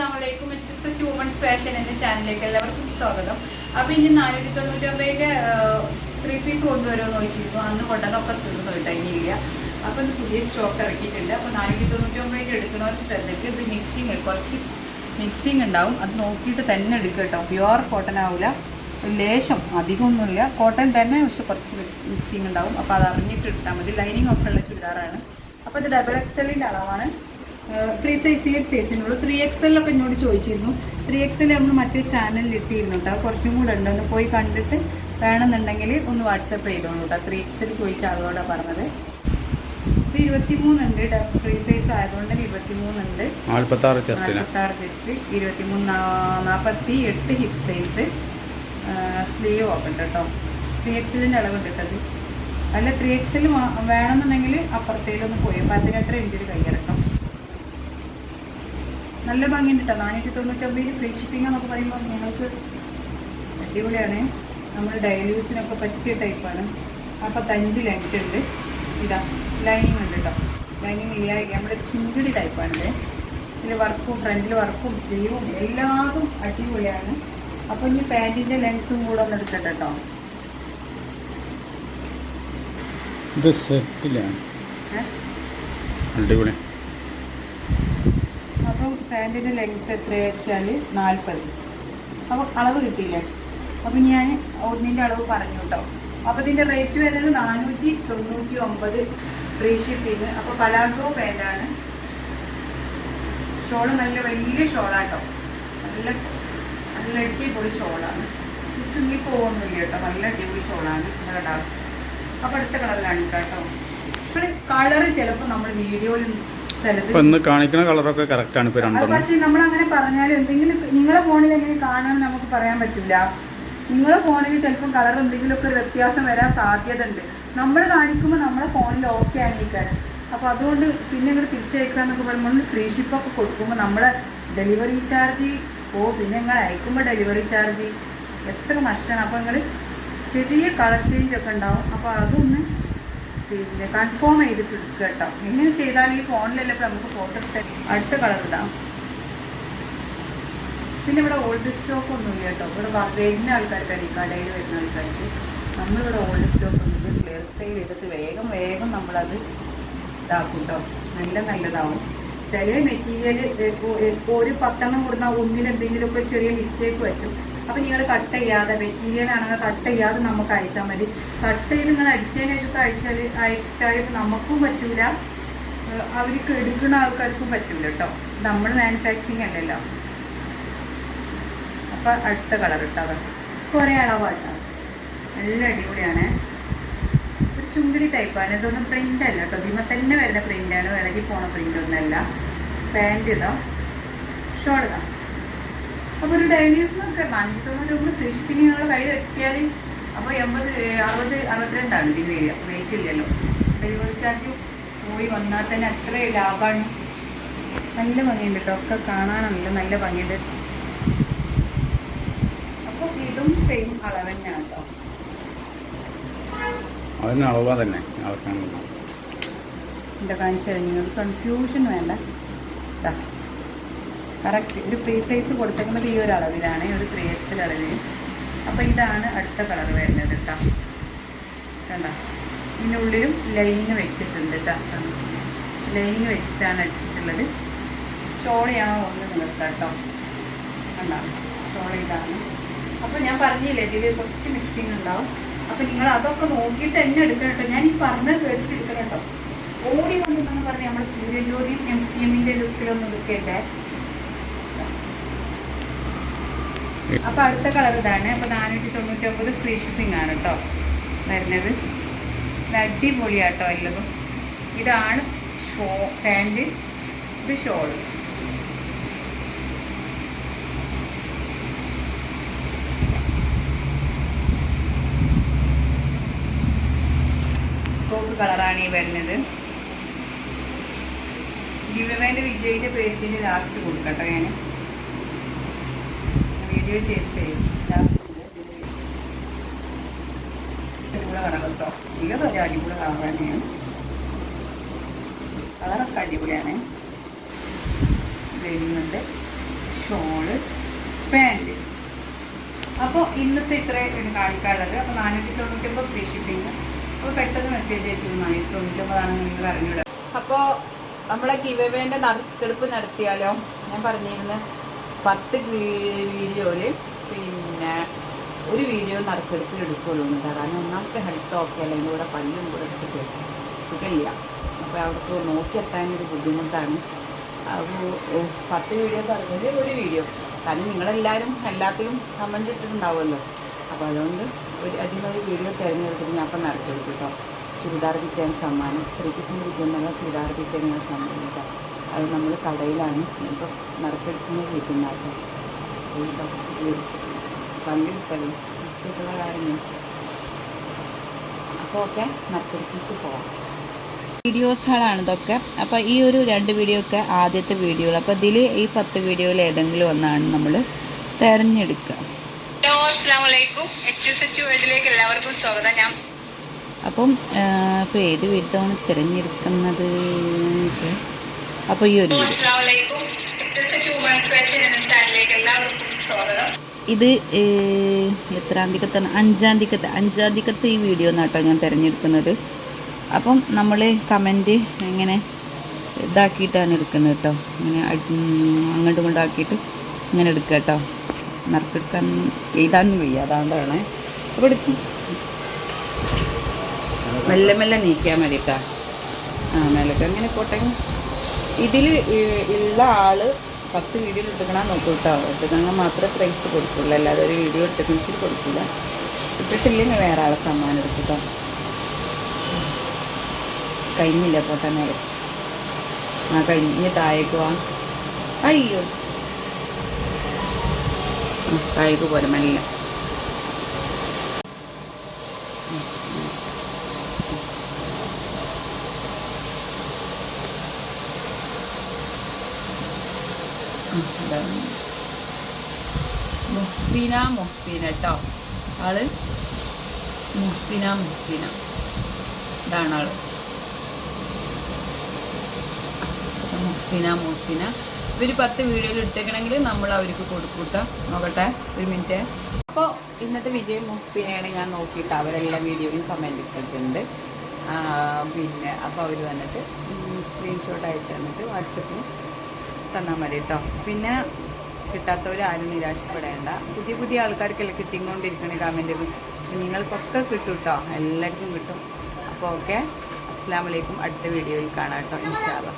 അസ്സാമലൈക്കും H S H fashion എന്ന ചാനലിലേക്ക് എല്ലാവർക്കും സ്വാഗതം. അപ്പോൾ ഇനി നാനൂറ്റി തൊണ്ണൂറ്റൊമ്പതിന്റെ ത്രീ പീസ് കൊണ്ടുവരുമെന്ന് ചോദിച്ചിരുന്നു. അന്ന് കൊണ്ടതൊക്കെ തീർന്നു ഇനിയില്ല അപ്പോൾ ഇന്ന് പുതിയ സ്റ്റോക്ക് ഇറക്കിയിട്ടുണ്ട്. അപ്പോൾ നാനൂറ്റി തൊണ്ണൂറ്റൊമ്പതിന്റെ എടുക്കുന്നവർ ശ്രദ്ധയ്ക്ക് ഇത് മിക്സിങ് കുറച്ച് മിക്സിങ് ഉണ്ടാവും. അത് നോക്കിയിട്ട് തന്നെ എടുക്കുക കേട്ടോ. പ്യുവർ കോട്ടൺ ആവില്ല ഒരു ലേശം അധികമൊന്നുമില്ല. കോട്ടൺ തന്നെ പക്ഷെ കുറച്ച് മിക്സിങ് ഉണ്ടാവും. അപ്പോൾ അത് അറിഞ്ഞിട്ട് എടുത്താൽ മതി. ലൈനിങ് ഒക്കെ ഉള്ള ചുരിദാറാണ്. അപ്പോൾ ഇത് ഡബിൾ എക്സലിന്റെ അളവാണ്. ഫ്രീ സൈസ് ഈ സൈസിനുള്ളൂ ത്രീ എക്സലൊക്കെ എന്നോട് ചോദിച്ചിരുന്നു. ത്രീ എക്സൽ നമ്മൾ മറ്റേ ചാനലിൽ ഇട്ടിരുന്നു കേട്ടോ കുറച്ചും കൂടെ ഉണ്ട്. ഒന്ന് പോയി കണ്ടിട്ട് വേണമെന്നുണ്ടെങ്കിൽ ഒന്ന് വാട്സപ്പ് ചെയ്തോളൂ കേട്ടോ ത്രീ എക്സൽ ചോദിച്ച ആളോടാണ് പറഞ്ഞത്. ഇത് ഇരുപത്തിമൂന്നുണ്ട് ഫ്രീ സൈസ് ആയതുകൊണ്ട് തന്നെ ഇരുപത്തിമൂന്നുണ്ട് നാൽപ്പത്താറ് ചെസ്റ്റ് ഇരുപത്തിമൂന്ന് നാൽപ്പത്തി എട്ട് ഹിപ്പ് സൈസ് സ്ലീവ് ഒക്കെ ഉണ്ട് കേട്ടോ ത്രീ എക്സലിന്റെ അളവുണ്ട് കേട്ടത് അല്ല ത്രീ എക്സൽ വേണമെന്നുണ്ടെങ്കിൽ അപ്പുറത്തേലൊന്ന് പോയി. പതിനെട്ടര ഇഞ്ചിൽ കൈയിറക്കാം നല്ല ഭംഗിയുണ്ട് കേട്ടോ. നാനൂറ്റി തൊണ്ണൂറ്റൊമ്പതിൽ ഫ്രീ ഷിപ്പിംഗ് എന്നൊക്കെ പറയുമ്പോൾ നിങ്ങൾക്ക് അടിപൊളിയാണ്. നമ്മൾ ഡെയിലി യൂസിനൊക്കെ പറ്റിയ ടൈപ്പാണ് അപ്പത്തഞ്ച് ലെങ്ത് ഉണ്ട്. ഇതാ ലൈനിങ് ഉണ്ട് കേട്ടോ. ലൈനിങ് ഇല്ല നമ്മുടെ ചുങ്കിടി ടൈപ്പാണ് ഇതിൽ വർക്കും ഫ്രണ്ടിൽ വർക്കും സ്ലീവും എല്ലാതും അടിപൊളിയാണ്. അപ്പോൾ ഇനി പാന്റിന്റെ ലെങ്ത്തും കൂടെ ഒന്ന് എടുക്കട്ടെ കേട്ടോ. ഇത് സെറ്റിലാണ്? അടിപൊളി. അപ്പം പാന്റിന്റെ ലെങ്ത്ത് എത്രയാ വെച്ചാൽ നാൽപ്പത് അപ്പോൾ അളവ് കിട്ടിയില്ലേ? അപ്പം ഞാൻ ഒന്നിന്റെ അളവ് പറഞ്ഞു കേട്ടോ അപ്പോൾ ഇതിന്റെ റേറ്റ് വരുന്നത് നാനൂറ്റി തൊണ്ണൂറ്റി ഒമ്പത് ഫ്രീ ഷിപ്പിങ് അപ്പോൾ പലാസോ പാന്റാണ് ഷോൾ നല്ല വലിയ ഷോളാട്ടോ നല്ല നല്ല അടിപൊളി ഷോളാണ്. ചുങ്ങി പോകുന്നില്ല കേട്ടോ നല്ല അടിപൊളി ഷോളാണ് കേട്ടോ അപ്പോൾ അടുത്ത കളറിലാണ് കേട്ടോ ഇപ്പോൾ കളറ് ചിലപ്പോൾ നമ്മൾ വീഡിയോയിൽ ഇപ്പൊ ഇന്ന് കാണിക്കുന്ന കളറൊക്കെ കറക്റ്റ് ആണ് ഇപ്പൊ രണ്ടും പക്ഷേ നമ്മൾ അങ്ങനെ പറഞ്ഞാലും എന്തെങ്കിലും നിങ്ങളെ ഫോണിൽ എങ്ങനെ കാണാൻ നമുക്ക് പറയാൻ പറ്റില്ല. നിങ്ങളെ ഫോണിൽ ചിലപ്പോൾ കളർ എന്തെങ്കിലുമൊക്കെ ഒരു വ്യത്യാസം വരാൻ സാധ്യത ഉണ്ട് നമ്മൾ കാണിക്കുമ്പോൾ നമ്മളെ ഫോണിൽ ഓക്കെ ആണ് ഈ കാര്യം അപ്പോൾ അതുകൊണ്ട് പിന്നെ ഇങ്ങോട്ട് തിരിച്ചയക്കുക എന്നൊക്കെ പറയുമ്പോൾ ഫ്രീ ഷിപ്പൊക്കെ കൊടുക്കുമ്പോൾ നമ്മളെ ഡെലിവറി ചാർജ് ഓ പിന്നെ നിങ്ങൾ അയക്കുമ്പോൾ ഡെലിവറി ചാർജ് എത്ര നഷ്ടമാണ് അപ്പോൾ നിങ്ങൾ ചെറിയ കളർ ചേഞ്ച് ഒക്കെ ഉണ്ടാവും. അപ്പോൾ അതൊന്ന് പിന്നെ കൺഫേം ചെയ്തിട്ട് കേട്ടോ. എങ്ങനെ ചെയ്താലും ഈ ഫോണിലല്ലേ ഇപ്പം നമുക്ക് ഫോട്ടോ എടുത്ത് അടുത്ത കളർ ഇടാം. പിന്നെ ഇവിടെ ഓൾഡ് സ്റ്റോക്ക് ഒന്നും ഇല്ല കേട്ടോ. ഇവിടെ വരുന്ന ആൾക്കാർക്ക് ഈ കടയിൽ വരുന്ന ആൾക്കാർക്ക്. നമ്മളിവിടെ ഓൾഡ് സ്റ്റോക്ക് ഒന്നുമില്ല ക്ലിയർ സെയിൽ ചെയ്തിട്ട് വേഗം വേഗം നമ്മളത് ഇതാക്കും കേട്ടോ. നല്ല നല്ലതാവും. ചില മെറ്റീരിയൽ ഒരു പത്തെണ്ണം കൊടുത്താൽ ഒന്നിലെന്തെങ്കിലുമൊക്കെ ചെറിയ മിസ്റ്റേക്ക് പറ്റും. അപ്പം നിങ്ങൾ കട്ട് ചെയ്യാതെ മെറ്റീരിയൽ ആണെങ്കിൽ കട്ട് ചെയ്യാതെ നമുക്ക് അയച്ചാൽ മതി. കട്ട് ചെയ്ത് നിങ്ങൾ അടിച്ചതിന് ശേഷം അയച്ചാൽ അയച്ചാൽ നമുക്കും പറ്റൂല. അവർക്ക് എടുക്കുന്ന ആൾക്കാർക്കും പറ്റൂല കേട്ടോ. നമ്മൾ മാനുഫാക്ചറിങ് അല്ലല്ലോ. അപ്പം അടുത്ത കളർ ഇട്ടോ കുറേ അളവാട്ടോ നല്ല അടിപൊളിയാണ്. ഒരു ചുങ്കിടി ടൈപ്പാണ് ഇതൊന്നും പ്രിന്റ് അല്ല കേട്ടോ. ഇതിമ തന്നെ വരുന്ന പ്രിന്റാണ് ഇളകി പോണ പ്രിന്റ് ഒന്നല്ല പാന്റ് ഇതാ? ഷോൾ അപ്പോൾ ഒരു ഡെയിലി യൂസിനൊക്കെ നാനൂറ്റി തൊണ്ണൂറ് രൂപ ഫ്രീ ഷിപ്പിംഗ് നിങ്ങൾ കയ്യിൽ എത്തിയാൽ അപ്പോൾ എൺപത് അറുപത് അറുപത്തിരണ്ടാണ് ഇതിന് വരിക വെയിറ്റ് ഇല്ലല്ലോ. ഡെലിവറി ചാർജ് പോയി വന്നാൽ തന്നെ അത്ര ലാഭമാണ് നല്ല ഭംഗിയുണ്ട് കേട്ടോ ഒക്കെ കാണാനല്ല നല്ല ഭംഗിയുണ്ട്. അപ്പോൾ ഇതും സെയിം അളവ് തന്നെയാണ് കേട്ടോ അതിന് അളവാ തന്നെ അളക്കാനുള്ള എന്റെ കാണിച്ചു കഴിഞ്ഞാൽ കൺഫ്യൂഷൻ വേണ്ട. ഇതാ കറക്റ്റ് ഒരു ഫ്രീ സൈസ് കൊടുത്തേക്കുന്നത് ഈ ഒരു അളവിലാണ് ഒരു ത്രീ എക്സൽ അളവിൽ. അപ്പോൾ ഇതാണ് അടുത്ത കളർ വരുന്നത് കേട്ടോ കണ്ട? ഇതിന്റെ ഉള്ളിലും ലൈനിങ് വെച്ചിട്ടുണ്ട് കേട്ടോ ലൈനിങ് വെച്ചിട്ടാണ് അടിച്ചിട്ടുള്ളത്. ഷോൾ ഞാൻ ഒന്ന് നിർത്താം കേട്ടോ കണ്ടോ? ഷോൾ ഇതാണ്. അപ്പോൾ ഞാൻ പറഞ്ഞില്ലേ ഇതിൽ കുറച്ച് മിക്സിങ് ഉണ്ടാവും. അപ്പോൾ നിങ്ങൾ അതൊക്കെ നോക്കിയിട്ട് തന്നെ എടുക്കണം കേട്ടോ ഞാൻ ഈ പറഞ്ഞത് കേട്ടിട്ട് എടുക്കണം കേട്ടോ ഓടി വന്നിട്ടെന്ന് പറഞ്ഞ് നമ്മൾ സൂര്യജ്യോതി എം സി എമ്മിന്റെ ലുക്കിലൊന്നും എടുക്കണ്ടേ? അപ്പോൾ അടുത്ത കളർ ഇതാണ്. അപ്പോൾ നാനൂറ്റി തൊണ്ണൂറ്റി ഒമ്പത് ഫ്രീ ഷിപ്പിംഗ് ആണ് കേട്ടോ വരുന്നത്. അടിപൊളിയാട്ടോ എല്ലതും. ഇതാണ് ഷോ പാന്റ് ഇത് ഷോൾ ടോപ്പ് കളറാണ് ഈ വരുന്നത്. ഗിവവേന്റെ വിജയിന്റെ പേരിന് ലാസ്റ്റ് കൊടുക്കട്ടോ ഞാൻ വീഡിയോ ചെയ്തിട്ട് അടിപൊളി കളർ തന്നെയാണ്. കളറൊക്കെ അടിപൊളിയാണ്. വരുന്നുണ്ട് ഷോൾ പാന്റ് അപ്പോൾ ഇന്നത്തെ ഇത്രയും കാണിക്കാനുള്ളത്. അപ്പോൾ നാനൂറ്റി തൊണ്ണൂറ്റൊമ്പത് ഫ്രീ ഷിപ്പിംഗ് അപ്പോൾ പെട്ടെന്ന് മെസ്സേജ് അയച്ചു നാനൂറ്റി തൊണ്ണൂറ്റൊമ്പതാണെന്ന് നിങ്ങൾ അറിഞ്ഞത് അപ്പോൾ നമ്മളെ ഗിവേവേന്റെ നറുക്കെടുപ്പ് നടത്തിയാലോ? ഞാൻ പറഞ്ഞിരുന്നു. പത്ത് വീഡിയോയിൽ പിന്നെ ഒരു വീഡിയോ നറുക്കെടുപ്പിൽ എടുക്കുള്ളൂ എന്ന് കാരണം ഒന്നാമത്തെ ഹെൽത്ത് ഓക്കെ അല്ലെങ്കിൽ ഇവിടെ പല്ലും കൂടെ എടുത്തിട്ട് സുഖമില്ല. അപ്പോൾ അവിടേക്ക് നോക്കിയെത്താനൊരു ബുദ്ധിമുട്ടാണ്. അപ്പോൾ പത്ത് വീഡിയോ പറഞ്ഞത് ഒരു വീഡിയോ. കാരണം നിങ്ങളെല്ലാവരും എല്ലാത്തിലും കമന്റ് ഇട്ടിട്ടുണ്ടാവുമല്ലോ. അപ്പോൾ അതുകൊണ്ട് ഒരു അതിനൊരു വീഡിയോ തിരഞ്ഞെടുത്തിട്ട് ഞാൻ അപ്പം നടത്തിയെടുത്തു കേട്ടോ. ചുരിദാർ കിട്ടാൻ സമ്മാനം. ത്രീ പീസിന് കിട്ടുന്നുള്ള ചുരിദാർ കിട്ടാനുള്ള സമ്മാനം കേട്ടോ. അത് നമ്മൾ കടയിലാണ് ഇപ്പോൾ നറുക്കെടുക്കുന്ന വീട്ടിൽ പങ്കെടുത്തത് സ്റ്റിച്ചിട്ടുള്ള കാര്യങ്ങൾ അപ്പോൾ ഓക്കെ നറുക്കെടുത്തിട്ട് പോവാം. വീഡിയോസുകളാണ് ഇതൊക്കെ. അപ്പോൾ ഈ ഒരു രണ്ട് വീഡിയോ ഒക്കെ ആദ്യത്തെ വീഡിയോകൾ. അപ്പോൾ ഇതിൽ ഈ പത്ത് വീഡിയോയിൽ ഏതെങ്കിലും ഒന്നാണ് നമ്മൾ തിരഞ്ഞെടുക്കുക. ഹലോ അസ്സാം വലൈക്കും എച്ച് എസ് എച്ച് വേൾഡിലേക്ക് എല്ലാവർക്കും സ്വാഗതം. ഞാൻ അപ്പം ഇപ്പോൾ ഏത് വീട്ടാണ് തിരഞ്ഞെടുക്കുന്നത്? അപ്പോൾ ഈ ഒരു ഇത് എത്രാം തീയതി അഞ്ചാം തീയതി അഞ്ചാം തീക്കത്ത് ഈ വീഡിയോ എന്നാട്ടോ ഞാൻ തിരഞ്ഞെടുക്കുന്നത്. അപ്പം നമ്മൾ കമന്റ് ഇങ്ങനെ ഇതാക്കിയിട്ടാണ് എടുക്കുന്നത് കേട്ടോ. ഇങ്ങനെ അങ്ങോട്ടും ഇങ്ങോട്ടും ആക്കിയിട്ട് ഇങ്ങനെ എടുക്കുക കേട്ടോ. നറുക്കെടുക്കാൻ എഴുതാനും വയ്യ അതാണ്ടാണ്. അപ്പോൾ എടുക്കും മെല്ലെ മെല്ലെ നീക്കിയാൽ മതി കേട്ടോ. ആ മേലൊക്കെ. അങ്ങനെ പോട്ടെ? ഇതിൽ ഉള്ള ആൾ പത്ത് വീഡിയോ ഇട്ടുക്കണം നോക്കൂ കേട്ടോ ഇട്ടുകണമെങ്കിൽ മാത്രമേ പ്രൈസ് കൊടുക്കുള്ളൂ. അല്ലാതെ ഒരു വീഡിയോ ഇട്ടുകണിച്ചിട്ട് കൊടുക്കില്ല ഇട്ടിട്ടില്ലെങ്കിൽ വേറെ ആളെ സമ്മാനം എടുക്കും കേട്ടോ കഴിഞ്ഞില്ല പോട്ടെ നേരെ ആ കഴിഞ്ഞ് താഴേക്ക് വാ. അയ്യോ. താഴേക്ക് താഴേക്ക് പോരെ മെല്ലെ ഉം, ഉം. ആ, ഇതാണ് മുഹ്സീന മുഹ്സിന കേട്ടോ ആൾ? മുഹ്സിന മുഹ്സിന. ഇതാണ് ആൾ. മുഹ്സിന മുഹ്സിന. ഇവർ പത്ത് വീഡിയോയിൽ ഇട്ടേക്കണമെങ്കിൽ നമ്മൾ അവർക്ക് കൊടുക്കൂട്ട. നോക്കട്ടെ ഒരു മിനിറ്റ്. അപ്പോൾ ഇന്നത്തെ വിജയ് മുഹ്സീനയാണ്. ഞാൻ നോക്കിയിട്ട് അവരെല്ലാം വീഡിയോയും കമന്റ് ഇട്ടിട്ടുണ്ട്. പിന്നെ അപ്പോൾ അവർ വന്നിട്ട് സ്ക്രീൻഷോട്ട് അയച്ചു തന്നിട്ട് വാട്സപ്പിൽ തന്നാൽ മതി കേട്ടോ പിന്നെ കിട്ടാത്തവരാരും നിരാശപ്പെടേണ്ട. പുതിയ പുതിയ ആൾക്കാർക്കെല്ലാം കിട്ടിക്കൊണ്ടിരിക്കണ കമന്റ് നിങ്ങൾക്കൊക്കെ കിട്ടും കേട്ടോ എല്ലാവർക്കും കിട്ടും. അപ്പോൾ ഓക്കെ അസ്സാം വലൈക്കും അടുത്ത വീഡിയോയിൽ കാണാം കേട്ടോ ഇൻഷാല്ല